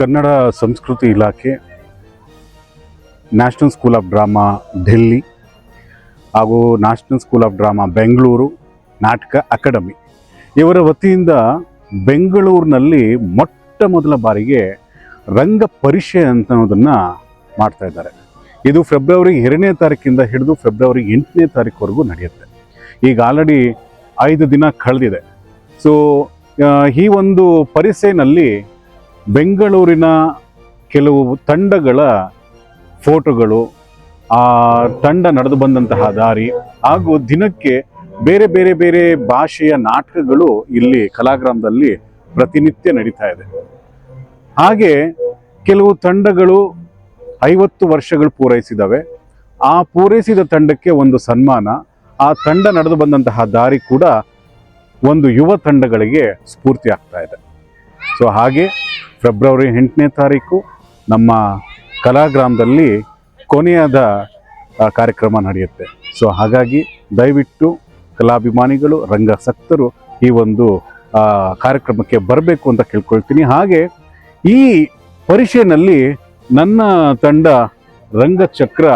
ಕನ್ನಡ ಸಂಸ್ಕೃತಿ ಇಲಾಖೆ national school of drama Delhi ಹಾಗೂ national school of drama Bengaluru ನಾಟಕ ಅಕಾಡೆಮಿ ಇವರ ವತಿಯಿಂದ ಬೆಂಗಳೂರಿನಲ್ಲಿ ಮೊಟ್ಟ ಮೊದಲ ಬಾರಿಗೆ ರಂಗ ಪರಿಷೆ ಅಂತ ಅನ್ನೋದನ್ನು ಮಾಡ್ತಾ ಇದ್ದಾರೆ. ಇದು ಫೆಬ್ರವರಿ ಎರಡನೇ ತಾರೀಕಿಂದ ಹಿಡಿದು ಫೆಬ್ರವರಿ ಎಂಟನೇ ತಾರೀಕುವರೆಗೂ ನಡೆಯುತ್ತೆ. ಈಗ ಆಲ್ರೆಡಿ ಐದು ದಿನ ಕಳೆದಿದೆ. ಸೊ ಈ ಒಂದು ಪರಿಸೆನಲ್ಲಿ ಬೆಂಗಳೂರಿನ ಕೆಲವು ತಂಡಗಳ ಫೋಟೋಗಳು, ಆ ತಂಡ ನಡೆದು ಬಂದಂತಹ ದಾರಿ, ಹಾಗೂ ದಿನಕ್ಕೆ ಬೇರೆ ಬೇರೆ ಬೇರೆ ಭಾಷೆಯ ನಾಟಕಗಳು ಇಲ್ಲಿ ಕಲಾಗ್ರಾಮದಲ್ಲಿ ಪ್ರತಿನಿತ್ಯ ನಡೀತಾ ಇದೆ. ಹಾಗೆ ಕೆಲವು ತಂಡಗಳು ಐವತ್ತು ವರ್ಷಗಳು ಪೂರೈಸಿದವೆ. ಆ ಪೂರೈಸಿದ ತಂಡಕ್ಕೆ ಒಂದು ಸನ್ಮಾನ, ಆ ತಂಡ ನಡೆದು ಬಂದಂತಹ ದಾರಿ ಕೂಡ ಒಂದು ಯುವ ತಂಡಗಳಿಗೆ ಸ್ಫೂರ್ತಿ ಆಗ್ತಾ ಇದೆ. ಸೊ ಹಾಗೆ ಫೆಬ್ರವರಿ ಎಂಟನೇ ತಾರೀಕು ನಮ್ಮ ಕಲಾಗ್ರಾಮದಲ್ಲಿ ಕೊನೆಯಾದ ಕಾರ್ಯಕ್ರಮ ನಡೆಯುತ್ತೆ. ಸೊ ಹಾಗಾಗಿ ದಯವಿಟ್ಟು ಕಲಾಭಿಮಾನಿಗಳು, ರಂಗಾಸಕ್ತರು ಈ ಒಂದು ಕಾರ್ಯಕ್ರಮಕ್ಕೆ ಬರಬೇಕು ಅಂತ ಕೇಳ್ಕೊಳ್ತೀನಿ. ಹಾಗೆ ಈ ಪರಿಷೆನಲ್ಲಿ ನನ್ನ ತಂಡ ರಂಗಚಕ್ರ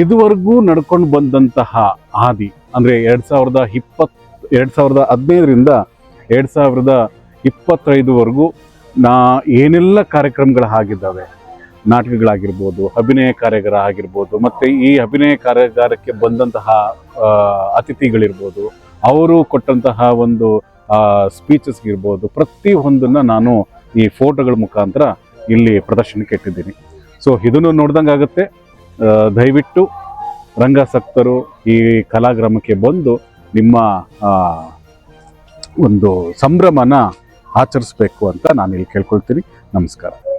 ಇದುವರೆಗೂ ನಡ್ಕೊಂಡು ಬಂದಂತಹ ಹಾದಿ, ಅಂದರೆ ಎರಡು ಸಾವಿರದ ಇಪ್ಪತ್ತು, ಎರಡು ಸಾವಿರದ ಹದಿನೈದರಿಂದ ಎರಡು ಸಾವಿರದ ಇಪ್ಪತ್ತೈದುವರೆಗೂ ನಾ ಏನೆಲ್ಲ ಕಾರ್ಯಕ್ರಮಗಳು ಆಗಿದ್ದಾವೆ, ನಾಟಕಗಳಾಗಿರ್ಬೋದು, ಅಭಿನಯ ಕಾರ್ಯಾಗಾರ ಆಗಿರ್ಬೋದು ಮತ್ತು ಈ ಅಭಿನಯ ಕಾರ್ಯಾಗಾರಕ್ಕೆ ಬಂದಂತಹ ಅತಿಥಿಗಳಿರ್ಬೋದು, ಅವರು ಕೊಟ್ಟಂತಹ ಒಂದು ಸ್ಪೀಚಸ್ ಪ್ರತಿ ಒಂದನ್ನು ನಾನು ಈ ಫೋಟೋಗಳ ಮುಖಾಂತರ ಇಲ್ಲಿ ಪ್ರದರ್ಶನಕ್ಕೆ ಇಟ್ಟಿದ್ದೀನಿ. ಸೊ ಇದನ್ನು ನೋಡ್ದಂಗೆ ಆಗುತ್ತೆ. ದಯವಿಟ್ಟು ರಂಗಾಸಕ್ತರು ಈ ಕಲಾಗ್ರಾಮಕ್ಕೆ ಬಂದು ನಿಮ್ಮ ಒಂದು ಸಂಭ್ರಮನ ಆಚರಿಸ್ಬೇಕು ಅಂತ ನಾನು ಇಲ್ಲಿ ಕೇಳ್ಕೊಳ್ತೀನಿ. ನಮಸ್ಕಾರ.